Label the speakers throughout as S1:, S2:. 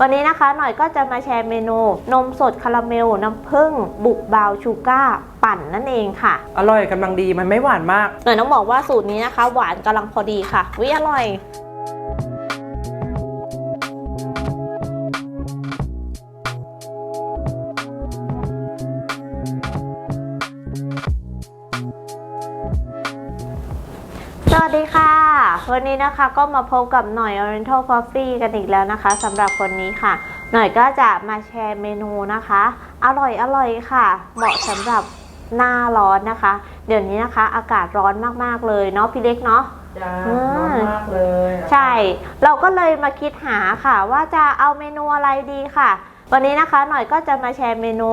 S1: วันนี้นะคะหน่อยก็จะมาแชร์เมนูนมสดคาราเมลน้ำผึ้งบุกบราวน์ชูการ์ปั่นนั่นเองค่ะ
S2: อร่อยกำลังดีมันไม่หวานมาก
S1: หน่อยต้องบอกว่าสูตรนี้นะคะ หวานกำลังพอดีค่ะวิอร่อย วันนี้นะคะก็มาพบกับหน่อย Oriental Coffee กันอีกแล้วนะคะสำหรับคนนี้ค่ะ หน่อยก็จะมาแชร์เมนูนะคะ อร่อยอร่อยค่ะ เหมาะสำหรับหน้าร้อนนะคะ เดี๋ยวนี้นะคะ อากาศร้อนมากๆเลยเนาะพี่เล็กเนาะ
S2: จ้า
S1: อืม
S2: ร้อนมากเลยนะคะ
S1: ใช่ เราก็เลยมาคิดหาค่ะ ว่าจะเอาเมนูอะไรดีค่ะ วันนี้นะคะหน่อยก็จะมาแชร์เมนู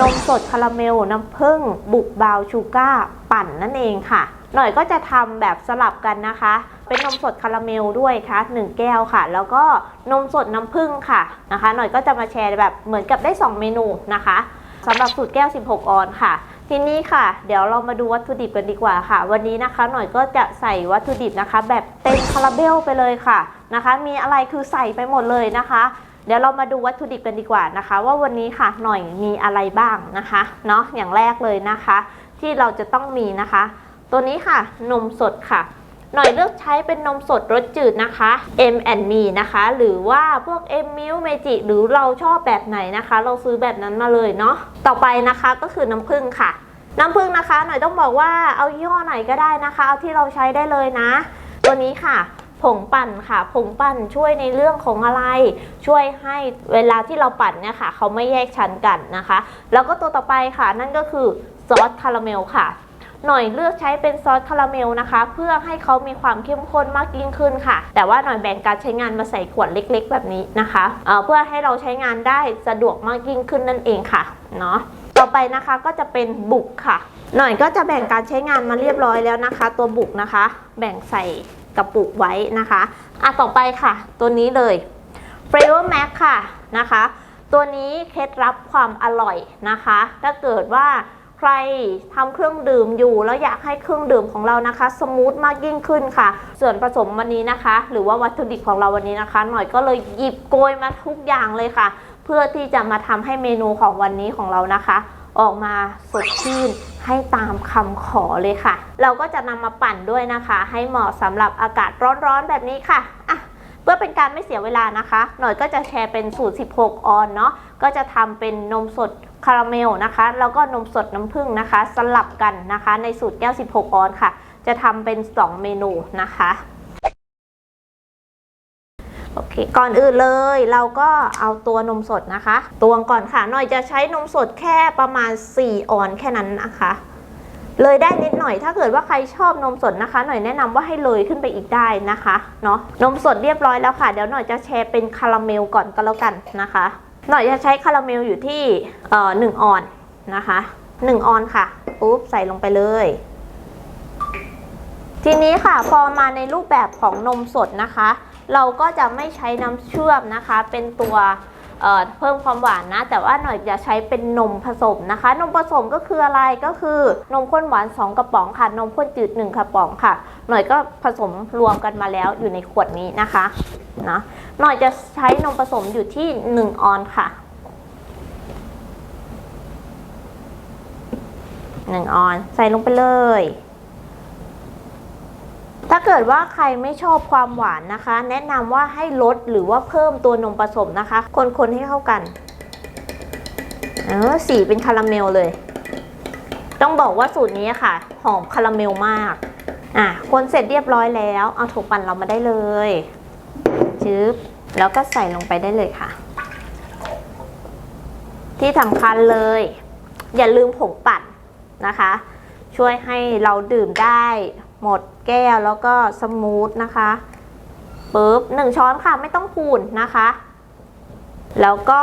S1: นมสดคาราเมลน้ำผึ้งบุกบราวน์ชูการ์ปั่นนั่นเองค่ะหน่อยก็จะทำแบบสลับกันนะคะ เป็นนมสดคาราเมลด้วยค่ะ 1 แก้วค่ะ แล้วก็นมสดน้ำผึ้งค่ะนะคะ หน่อยก็จะมาแชร์แบบเหมือนกับได้ 2 เมนูนะคะสำหรับสูตรแก้ว 16 ออนค่ะ ทีนี้ค่ะ เดี๋ยวเรามาดูวัตถุดิบกันดีกว่าค่ะ วันนี้นะคะ หน่อยก็จะใส่วัตถุดิบนะคะ แบบเต็มคาราเบลไปเลยค่ะนะคะ มีอะไรคือใส่ไปหมดเลยนะคะเดี๋ยวเรามาดูวัตถุดิบกันดีกว่านะคะ ว่าวันนี้ค่ะหน่อยมีอะไรบ้างนะคะเนาะอย่างแรกเลยนะคะ ที่เราจะต้องมีนะคะ ตัวนี้ค่ะนมสดค่ะ หน่อยเลือกใช้เป็นนมสดรสจืดนะคะ M and Me นะคะ หรือว่าพวก M m i l k Meiji หรือเราชอบแบบไหนนะคะ เราซื้อแบบนั้นมาเลยเนาะต่อไปนะคะก็คือน้ำผึ้งค่ะ น้ำผึ้งนะคะ หน่อยต้องบอกว่าเอายี่ห้อไหนก็ได้นะคะ เอาที่เราใช้ได้เลยนะ ตัวนี้ค่ะผงปั่นค่ะ ผงปั่นช่วยในเรื่องของอะไร ช่วยให้เวลาที่เราปั่นเนี่ยค่ะ เขาไม่แยกชั้นกันนะคะ แล้วก็ตัวต่อไปค่ะ นั่นก็คือซอสคาราเมลค่ะ หน่อยเลือกใช้เป็นซอสคาราเมลนะคะ เพื่อให้เขามีความเข้มข้นมากยิ่งขึ้นค่ะ แต่ว่าหน่อยแบ่งการใช้งานมาใส่ขวดเล็ก ๆ แบบนี้นะคะเเพื่อให้เราใช้งานได้สะดวกมากยิ่งขึ้นนั่นเองค่ะเนาะต่อไปนะคะก็จะเป็นบุกค่ะ หน่อยก็จะแบ่งการใช้งานมาเรียบร้อยแล้วนะคะ ตัวบุกนะคะ แบ่งใส่กระปุกไว้นะคะอะต่อไปค่ะ ตัวนี้เลย Flavor Max ค่ะนะคะ ตัวนี้เคล็ดลับความอร่อยนะคะ ถ้าเกิดว่า ใครทำเครื่องดื่มอยู่ แล้วอยากให้เครื่องดื่มของเรานะคะ สมูทมากยิ่งขึ้นค่ะ ส่วนผสมวันนี้นะคะ หรือว่าวัตถุดิบของเราวันนี้นะคะ หน่อยก็เลยหยิบโกยมาทุกอย่างเลยค่ะ เพื่อที่จะมาทำให้เมนูของวันนี้ของเรานะคะ ออกมาสดชื่นให้ตามคำขอเลยค่ะ เราก็จะนำมาปั่นด้วยนะคะ ให้เหมาะสำหรับอากาศร้อนๆแบบนี้ค่ะอะ พื่อเป็นการไม่เสียเวลานะคะ หน่อยก็จะแชร์เป็นสูตร 16 ออนเนาะก็จะทำเป็นนมสดคาราเมลนะคะ แล้วก็นมสดน้ำผึ้งนะคะ สลับกันนะคะ ในสูตรแก้ว 16 ออนค่ะ จะทำเป็น 2 เมนูนะคะโอเคก่อนอื่นเลยเราก็เอาตัวนมสดนะคะ ตวงก่อนค่ะหน่อยจะใช้นมสดแค่ประมาณ 4 ออนแค่นั้นนะคะ เลยได้นิดหน่อยถ้าเกิดว่าใครชอบนมสดนะคะ หน่อยแนะนำว่าให้เลยขึ้นไปอีกได้นะคะเนาะนมสดเรียบร้อยแล้วค่ะ เดี๋ยวหน่อยจะแชร์เป็นคาราเมลก่อนก็แล้วกันนะคะ หน่อยจะใช้คาราเมลอยู่ที่เอ่อหนึ่งออนนะคะหนึ่งออนค่ะปุ๊บใส่ลงไปเลย ทีนี้ค่ะพอมาในรูปแบบของนมสดนะคะ เราก็จะไม่ใช้น้ำเชื่อมนะคะ เป็นตัว เเพิ่มความหวานนะ แต่ว่าหน่อยจะใช้เป็นนมผสมนะคะ นมผสมก็คืออะไรก็คือนมข้นหวาน 2 กระป๋องค่ะ นมข้นจืด 1 กระป๋องค่ะ หน่อยก็ผสมรวมกันมาแล้วอยู่ในขวดนี้นะคะนะหน่อยจะใช้นมผสมอยู่ที่ 1 ออนค่ะ1ออน ใส่ลงไปเลย ถ้าเกิดว่าใครไม่ชอบความหวานนะคะ แนะนำว่าให้ลดหรือว่าเพิ่มตัวนมผสมนะคะ คนๆให้เข้ากันเออสีเป็นคาราเมลเลย ต้องบอกว่าสูตรนี้ค่ะ หอมคาราเมลมากอะคนเสร็จเรียบร้อยแล้ว เอาถั่วปั่นเรามาได้เลยจึ๊บแล้วก็ใส่ลงไปได้เลยค่ะ ที่สำคัญเลย อย่าลืมผงปั่นนะคะ ช่วยให้เราดื่มได้ หมดแก้วแล้วก็สมูทนะคะปุ๊บหนึ่งช้อนค่ะไม่ต้องคูณนะคะ แล้วก็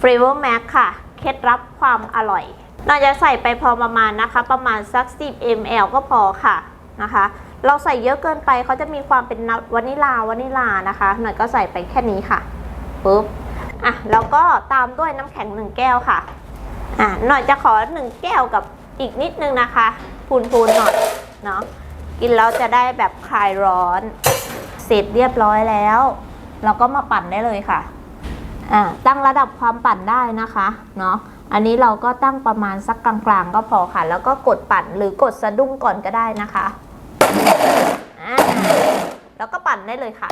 S1: Flavor Max ค่ะ เคล็ดลับความอร่อยเราจะใส่ไปพอประมาณนะคะ ประมาณสัก 10 ml ก็พอค่ะนะคะ เราใส่เยอะเกินไปเขาจะมีความเป็นวานิลาวานิลานะคะ หน่อยก็ใส่ไปแค่นี้ค่ะปุ๊บอะแล้วก็ตามด้วยน้ำแข็งหนึ่งแก้วค่ะอะหน่อยจะขอหนึ่งแก้วกับอีกนิดนึงนะคะพูนๆหน่อย เนาะกินแล้วจะได้แบบคลายร้อน เสร็จเรียบร้อยแล้ว เราก็มาปั่นได้เลยค่ะอ่าตั้งระดับความปั่นได้นะคะเนาะอันนี้เราก็ตั้งประมาณสักกลางๆ ก็พอค่ะ แล้วก็กดปั่นหรือกดสะดุ้งก่อนก็ได้นะคะอ่าแล้วก็ปั่นได้เลยค่ะ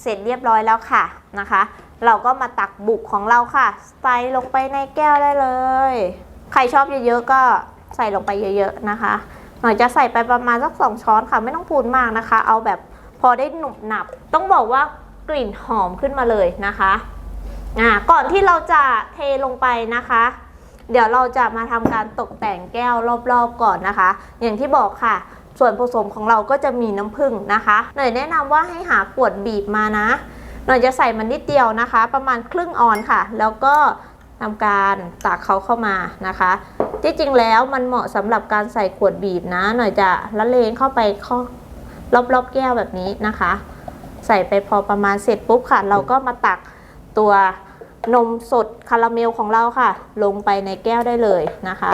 S1: เสร็จเรียบร้อยแล้วค่ะนะคะ เราก็มาตักบุกของเราค่ะ ใส่ลงไปในแก้วได้เลย ใครชอบเยอะๆก็ใส่ลงไปเยอะๆนะคะ หน่อยจะใส่ไปประมาณสักสองช้อนค่ะ ไม่ต้องพูนมากนะคะ เอาแบบพอได้หนุบหนับ ต้องบอกว่ากลิ่นหอมขึ้นมาเลยนะคะอ่าก่อนที่เราจะเทลงไปนะคะ เดี๋ยวเราจะมาทำการตกแต่งแก้วรอบๆก่อนนะคะ อย่างที่บอกค่ะส่วนผสมของเราก็จะมีน้ำผึ้งนะคะ หน่อยแนะนำว่าให้หาขวดบีบมานะ หน่อยจะใส่มันนิดเดียวนะคะ ประมาณครึ่งออนค่ะ แล้วก็ทำการตักเขาเข้ามานะคะที่จริงแล้วมันเหมาะสำหรับการใส่ขวดบีบนะ หน่อยจะละเลงเข้าไปข้อรอบๆแก้วแบบนี้นะคะ ใส่ไปพอประมาณเสร็จปุ๊บค่ะ เราก็มาตักตัวนมสดคาราเมลของเราค่ะ ลงไปในแก้วได้เลยนะคะ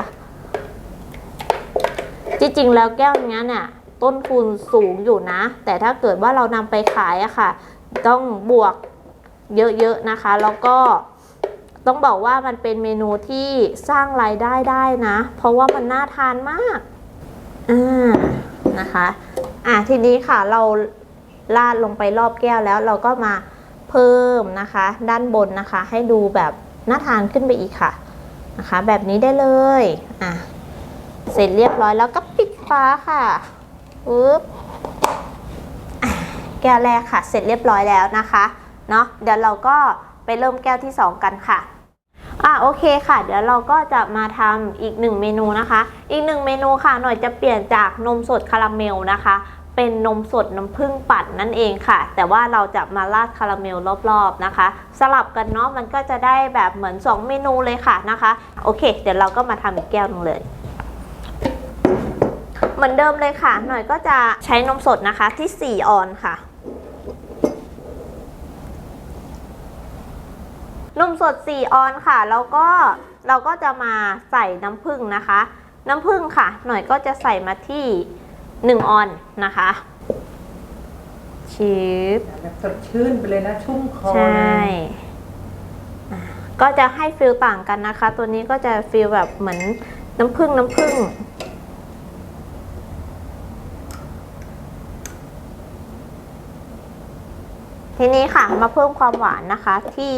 S1: จริงๆแล้วแก้วนี้เนี่ยต้นทุนสูงอยู่นะ แต่ถ้าเกิดว่าเรานำไปขายอะค่ะ ต้องบวกเยอะๆนะคะ แล้วก็ต้องบอกว่ามันเป็นเมนูที่สร้างรายได้ได้นะ เพราะว่ามันน่าทานมากอ่านะคะอะทีนี้ค่ะเราลาดลงไปรอบแก้วแล้วเราก็มาเพิ่มนะคะ ด้านบนนะคะ ให้ดูแบบน่าทานขึ้นไปอีกค่ะนะคะ แบบนี้ได้เลยอะเสร็จเรียบร้อยแล้วก็ปิดฟ้าค่ะปึ๊บ แก้วแรกค่ะ เสร็จเรียบร้อยแล้วนะคะเนาะเดี๋ยวเราก็ไปเริ่มแก้วที่ 2 กันค่ะอะโอเคค่ะ เดี๋ยวเราก็จะมาทำอีกหนึ่งเมนูนะคะ อีกหนึ่งเมนูค่ะ หน่อยจะเปลี่ยนจากนมสดคาราเมลนะคะ เป็นนมสดน้ำผึ้งปั่นนั่นเองค่ะ แต่ว่าเราจะมาราดคาราเมลรอบๆนะคะ สลับกันเนาะมันก็จะได้แบบเหมือน 2 เมนูเลยค่ะนะคะ โอเค เดี๋ยวเราก็มาทำอีกแก้วหนึงเลยเหมือนเดิมเลยค่ะ หน่อยก็จะใช้นมสดนะคะที่ 4 ออนค่ะ นมสด 4 ออนค่ะ แล้วก็เราก็จะมาใส่น้ำผึ้งนะคะ น้ำผึ้งค่ะ หน่อยก็จะใส่มาที่ 1 ออนนะคะชิป
S2: แบบสดชื่นไปเลยนะชุ่มคอ
S1: ใช่อะก็จะให้ฟิลต่างกันนะคะ ตัวนี้ก็จะฟิลแบบเหมือนน้ำผึ้งน้ำผึ้งทีนี้ค่ะมาเพิ่มความหวานนะคะที่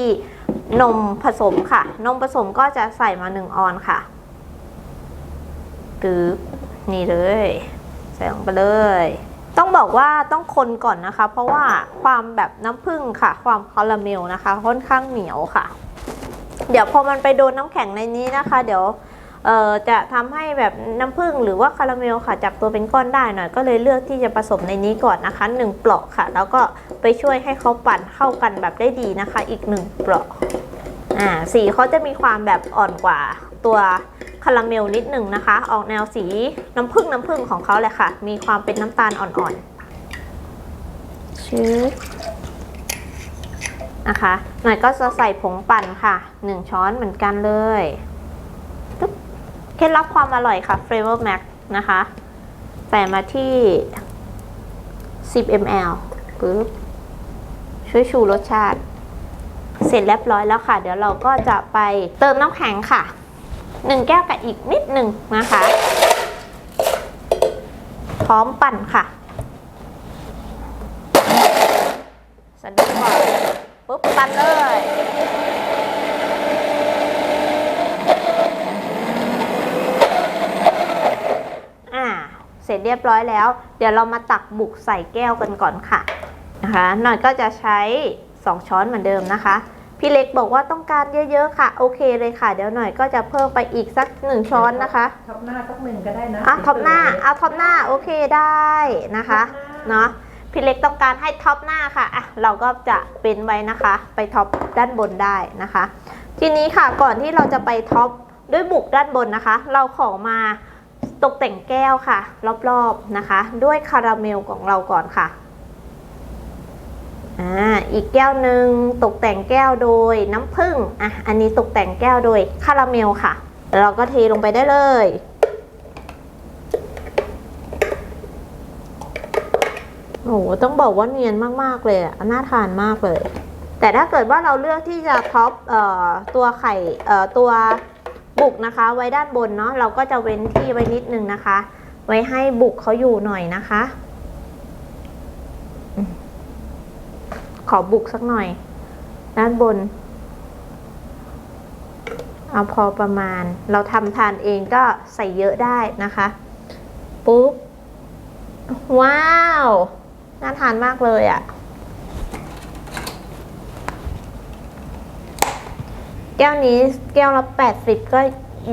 S1: นมผสมค่ะ นมผสมก็จะใส่มา1ออนค่ะปึ๊บนี่เลย ใส่ลงไปเลย ต้องบอกว่าต้องคนก่อนนะคะ เพราะว่าความแบบน้ำผึ้งค่ะ ความคาราเมลนะคะ ค่อนข้างเหนียวค่ะ เดี๋ยวพอมันไปโดนน้ำแข็งในนี้นะคะ เดี๋ยวจะทำให้แบบน้ำผึ้งหรือว่าคาราเมลค่ะจับตัวเป็นก้อนได้หน่อยก็เลยเลือกที่จะผสมในนี้ก่อนนะคะหนึ่งเปลาะค่ะ แล้วก็ไปช่วยให้เขาปั่นเข้ากันแบบได้ดีนะคะ อีกหนึ่งเปลาะ อ่าสีเขาจะมีความแบบอ่อนกว่าตัวคาราเมลนิดหนึ่งนะคะ ออกแนวสีน้ำผึ้งน้ำผึ้งของเขาเลยค่ะ มีความเป็นน้ำตาลอ่อนๆชื้อนะคะหน่อยก็จะใส่ผงปั่นค่ะ 1 ช้อนเหมือนกันเลยตึ๊บเคล็ดลับความอร่อยค่ะ Flavor Max นะคะ ใส่มาที่ 10 ml ปึ๊บช่วยชูรสชาติ เสร็จเรียบร้อยแล้วค่ะ เดี๋ยวเราก็จะไปเติมน้ำแข็งค่ะ1แก้วกับอีกนิดหนึ่งนะคะ พร้อมปั่นค่ะสะดุ้งก่อนปุ๊บปั่นเลยอ่าเสร็จเรียบร้อยแล้ว เดี๋ยวเรามาตักบุกใส่แก้วกันก่อนค่ะนะคะหน่อยก็จะใช้ 2 ช้อนเหมือนเดิมนะคะ พี่เล็กบอกว่าต้องการเยอะๆค่ะ โอเคเลยค่ะ เดี๋ยวหน่อยก็จะเพิ่มไปอีกสัก 1 ช้อนนะคะ
S2: ท็อปหน้าสักหนึ่งก็ได้นะ
S1: อะท็อปหน้าเอาท็อปหน้าโอเคได้นะคะเนาะพี่เล็กต้องการให้ท็อปหน้าค่ะอะเราก็จะเป็นไว้นะคะ ไปท็อปด้านบนได้นะคะ ทีนี้ค่ะก่อนที่เราจะไปท็อปด้วยบุกด้านบนนะคะ เราขอมาตกแต่งแก้วค่ะ รอบๆนะคะ ด้วยคาราเมลของเราก่อนค่ะ อ่าอีกแก้วหนึ่งตกแต่งแก้วโดยน้ำผึ้งอะอันนี้ตกแต่งแก้วโดยคาราเมลค่ะเราก็เทลงไปได้เลย โอ้โหต้องบอกว่าเนียนมากๆเลยอะน่าทานมากเลย แต่ถ้าเกิดว่าเราเลือกที่จะท็อปออตัวไข่เออตัวบุกนะคะ ไว้ด้านบนเนาะเราก็จะเว้นที่ไว้นิดนึงนะคะ ไว้ให้บุกเขาอยู่หน่อยนะคะอืมข อบุกสักหน่อย ด้านบน เอาพอประมาณ เราทำทานเองก็ใส่เยอะได้นะคะ ปุ๊บ ว้าว น่าทานมากเลยอะ่ะ แก้วนี้แก้วละ 80 ก็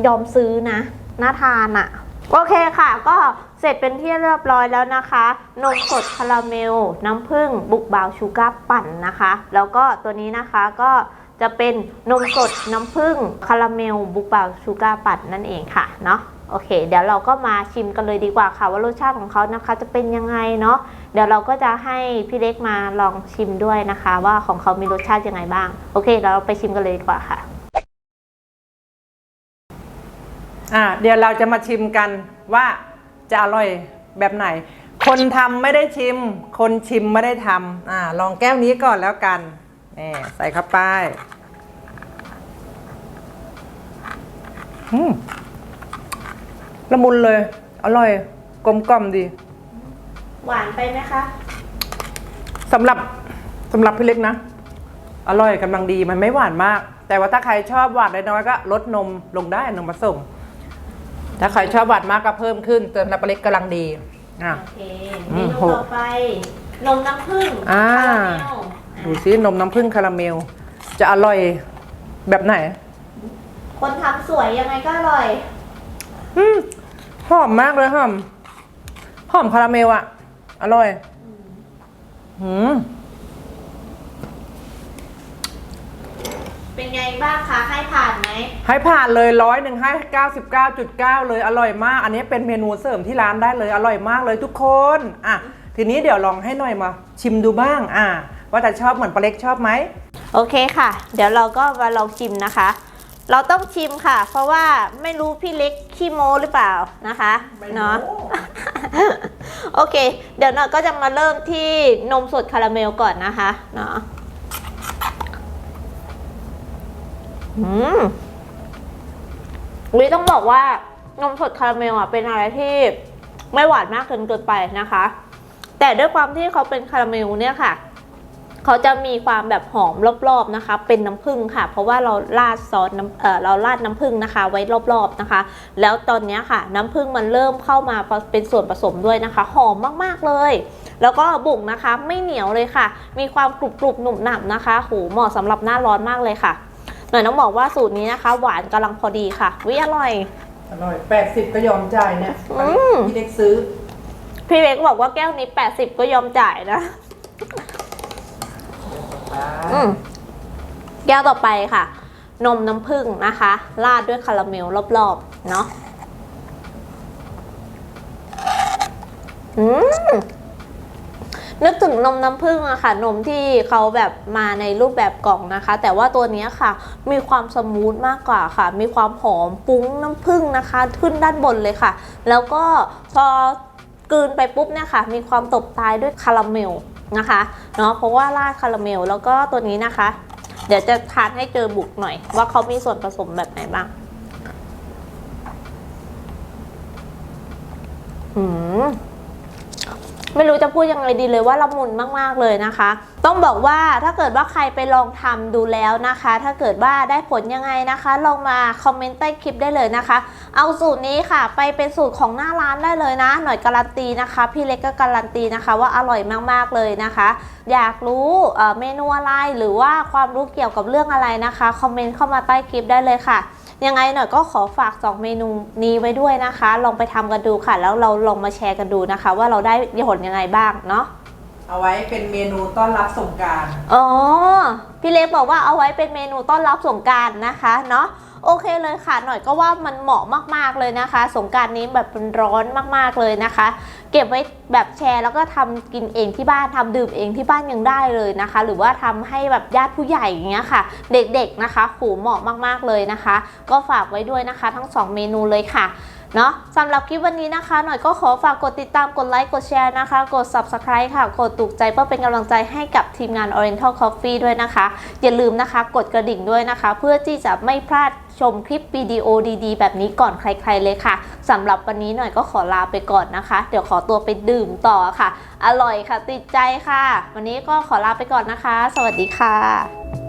S1: ยอมซื้อนะ น่าทานอะ่ะ โอเคค่ะก็ เสร็จเป็นที่เรียบร้อยแล้วนะคะ นมสดคาราเมล น้ำผึ้งบุกบาวชูการ์ปั่นนะคะ แล้วก็ตัวนี้นะคะก็จะเป็นนมสดน้ำผึ้งคาราเมลบุกบาวชูการ์ปั่นนั่นเองค่ะเนาะโอเค เดี๋ยวเราก็มาชิมกันเลยดีกว่าค่ะ ว่ารสชาติของเขานะคะจะเป็นยังไงเนาะเดี๋ยวเราก็จะให้พี่เล็กมาลองชิมด้วยนะคะ ว่าของเขามีรสชาติยังไงบ้าง โอเคเดี๋ยวเราไปชิมกันเลยดีกว่าค่ะ
S2: อ่าเดี๋ยวเราจะมาชิมกันว่า จะอร่อยแบบไหน คนทำไม่ได้ชิม คนชิมไม่ได้ทำอ่าลองแก้วนี้ก่อนแล้วกันนี่ใส่เข้าไปอืมละมุนเลย อร่อย กลมกล่อมดี
S1: หวานไปไหมคะ
S2: สำหรับสำหรับพี่เล็กนะ อร่อยกำลังดีมันไม่หวานมาก แต่ว่าถ้าใครชอบหวานน้อยๆก็ลดนมลงได้นมผสม ถ้าใครชอบหวานมากก็เพิ่มขึ้นสำหรับพี่เล็กกำลังดีอะ
S1: โอเค
S2: อื
S1: เม
S2: ม
S1: นู
S2: หก
S1: ต่อไปนมน้ำผึ้ง
S2: อ่า
S1: คาราเมล
S2: ดูซินมน้ำผึ้งคาราเมล จะอร่อยแบบไหน
S1: คนทำสวยยังไงก็อร่อย
S2: อืมหอมมากเลยหอม หอมคาราเมลอะอร่อยหืม
S1: เป็นไงบ้างคะ ให้ผ่านไหม
S2: ให้ผ่านเลยร้อยหนึ่งให้เก้าสิบเก้าจุดเก้าเลยอร่อยมาก อันนี้เป็นเมนูเสริมที่ร้านได้เลยอร่อยมากเลยทุกคนอะทีนี้เดี๋ยวลองให้หน่อยมาชิมดูบ้างอะว่าแต่ชอบเหมือนปลาเล็กชอบไหม
S1: โอเคค่ะ เดี๋ยวเราก็มาลองชิมนะคะ เราต้องชิมค่ะ เพราะว่าไม่รู้พี่เล็กขี้โม้หรือเปล่านะคะ
S2: ไม่โม้
S1: เนาะโอเค เดี๋ยวเราก็จะมาเริ่มที่นมสดคาราเมลก่อนนะคะเนาะอืม วิต้องบอกว่านมสดคาราเมลอะเป็นอะไรที่ไม่หวานมากเกินเกินไปนะคะ แต่ด้วยความที่เขาเป็นคาราเมลเนี่ยค่ะ เขาจะมีความแบบหอมรอบๆนะคะ เป็นน้ำผึ้งค่ะ เพราะว่าเราราดซอสน้ำเออเราราดน้ำผึ้งนะคะ ไว้รอบๆนะคะ แล้วตอนนี้ค่ะ น้ำผึ้งมันเริ่มเข้ามาเป็นส่วนผสมด้วยนะคะ หอมมากๆเลยแล้วก็บุกนะคะไม่เหนียวเลยค่ะ มีความกรุบๆหนุ่มหนับนะคะโหเหมาะสำหรับหน้าร้อนมากเลยค่ะ หน่อยต้องบอกว่าสูตรนี้นะคะ หวานกำลังพอดีค่ะ วิอร่อย
S2: อร่อยแปดสิบก็ยอมจ่ายเนี่ย
S1: อืม
S2: พี่เล็กซื้อ
S1: พี่เล็กบอกว่าแก้วนี้ 80 ก็ยอมจ่ายนะ อืมแก้วต่อไปค่ะ นมน้ำผึ้งนะคะ ราดด้วยคาราเมลรอบๆ เนาะอืม นึกถึงนมน้ำผึ้งอะค่ะ นมที่เขาแบบมาในรูปแบบกล่องนะคะ แต่ว่าตัวนี้ค่ะ มีความสมูทมากกว่าค่ะ มีความหอมปุ้งน้ำผึ้งนะคะ ขึ้นด้านบนเลยค่ะ แล้วก็พอกลืนไปปุ๊บเนี่ยค่ะ มีความตบท้ายด้วยคาราเมลนะคะเนาะเพราะว่าราดคาราเมลแล้วก็ตัวนี้นะคะ เดี๋ยวจะทานให้เจอบุกหน่อย ว่าเขามีส่วนผสมแบบไหนบ้างอืม ไม่รู้จะพูดยังไงดีเลยว่าละมุนมากๆเลยนะคะ ต้องบอกว่าถ้าเกิดว่าใครไปลองทำดูแล้วนะคะ ถ้าเกิดว่าได้ผลยังไงนะคะ ลองมาคอมเมนต์ใต้คลิปได้เลยนะคะ เอาสูตรนี้ค่ะ ไปเป็นสูตรของหน้าร้านได้เลยนะ หน่อยการันตีนะคะ พี่เล็กก็การันตีนะคะ ว่าอร่อยมากๆเลยนะคะ อยากรู้เมนูอะไรหรือว่าความรู้เกี่ยวกับเรื่องอะไรนะคะคอมเมนต์เข้ามาใต้คลิปได้เลยค่ะ ยังไงหน่อยก็ขอฝาก 2 เมนูนี้ไว้ด้วยนะคะ ลองไปทำกันดูค่ะ แล้วเราลองมาแชร์กันดูนะคะ ว่าเราได้ผลยังไงบ้างเนาะ
S2: เอาไว้เป็นเมนูต้อนรับสงกราร
S1: อ๋อพี่เล็กบอกว่าเอาไว้เป็นเมนูต้อนรับสงกรารนะคะเนาะ โอเคเลยค่ะ หน่อยก็ว่ามันเหมาะมากๆเลยนะคะ สงการนี้แบบมันร้อนมากๆเลยนะคะ เก็บไว้แบบแชร์แล้วก็ทำกินเองที่บ้านทำดื่มเองที่บ้านยังได้เลยนะคะ หรือว่าทำให้แบบญาติผู้ใหญ่อย่างเงี้ยค่ะ เด็กๆนะคะขูเหมาะมากๆเลยนะคะ ก็ฝากไว้ด้วยนะคะ ทั้งสองเมนูเลยค่ะ เนาะสำหรับคลิปวันนี้นะคะ หน่อยก็ขอฝากกดติดตามกดไลค์กดแชร์นะคะ กด subscribe ค่ะ กดถูกใจเพื่อเป็นกำลังใจให้กับทีมงาน Oriental Coffee ด้วยนะคะ อย่าลืมนะคะกดกระดิ่งด้วยนะคะ เพื่อที่จะไม่พลาดชมคลิปวิดีโอดีๆ แบบนี้ก่อนใครๆเลยค่ะสำหรับวันนี้หน่อยก็ขอลาไปก่อนนะคะ เดี๋ยวขอตัวไปดื่มต่อค่ะ อร่อยค่ะติดใจค่ะ วันนี้ก็ขอลาไปก่อนนะคะ สวัสดีค่ะ